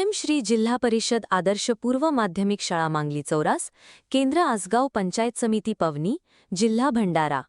PM Shri जिल्हा परिषद आदर्श पूर्व माध्यमिक शाळा मांगली चौरास केंद्र आसगाव पंचायत समिती पवनी जिल्हा भंडारा.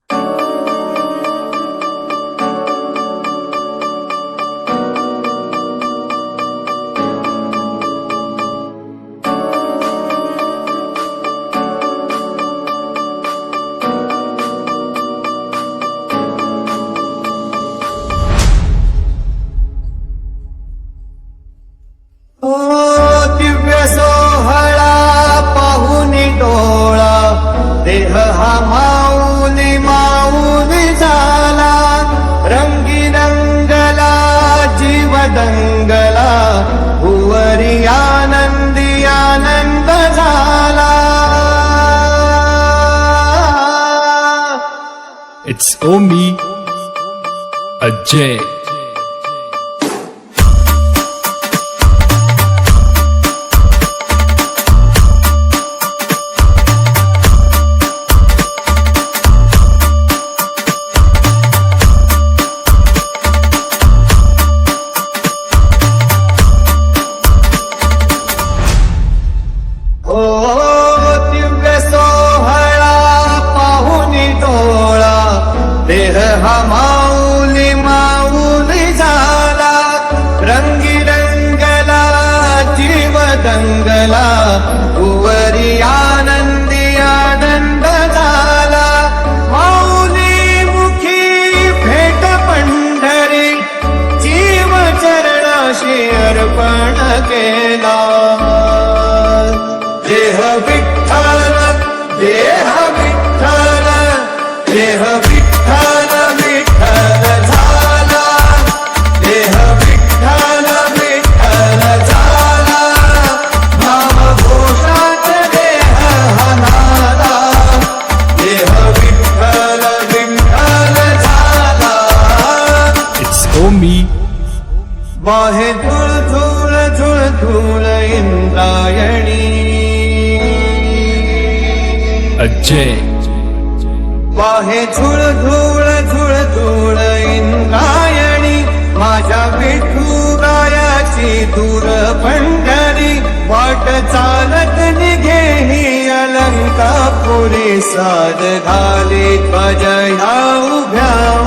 It's Omi Ajay. दंगला उवरी आनंदी आनंद झाला माऊली मुखी भेट पंढरी जीव चरणाशी अर्पण केला देह विठ्ठल देह विठ्ठल देह विठ्ठल विठ्ठल वाहे धुळ धुळ झुळ धुळ इंद्रायणी। Ajay. वाहे झुळ धुळ झुळ धुळ इंद्रायणी। माझ्या विठुरायाची दूर पंढरी। वाट चालत निघेही अलंकापुरी साध घाली ध्वज ह्या उभ्या।